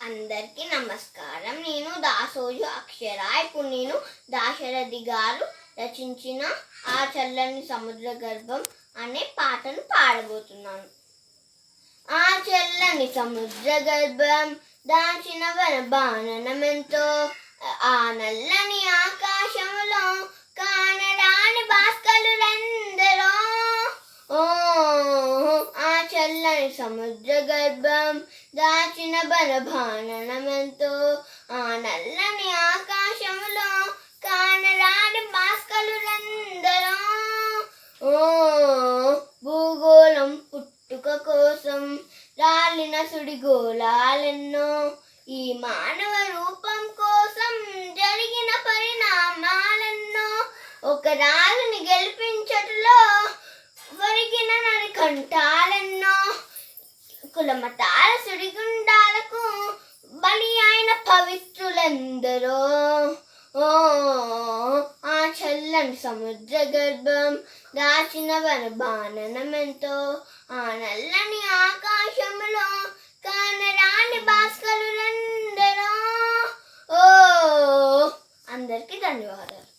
అందరికీ నమస్కారం. నేను దాసోజు అక్షర ఇప్పుడు నేను దాశరథి గారు రచించిన ఆ చల్లని సముద్ర గర్భం అనే పాటను పాడబోతున్నాను. ఆ చల్లని సముద్ర గర్భం దాచిన వన బాణనమెంతో ఆ నల్లని ఆకాశములో కానరాని భాస్కలు రెందరో ఓ ఆ చల్లని సముద్ర గర్భం దాచిన బలభాననమెంతో ఆ నల్లని ఆకాశములో కానరాని భాస్కరులందరూ ఓ భూగోళం పుట్టుక కోసం రాలిన సుడిగోళాలెన్నో ఈ మానవ రూపం కోసం జరిగిన పరిణామాలెన్నో ఒక రాజుని గెలిపించటలో ఒరిగిన నరికంటాలెన్నో కులమతాల సుడిగుండాలకు బలి అయిన పవిత్రులందరూ. ఓ ఆ చల్లని సముద్ర గర్భం దాచిన వన బాణనమెంతో ఆ నల్లని ఆకాశములో కానరాని భాస్కరులందరూ. ఓ అందరికీ ధన్యవాదాలు.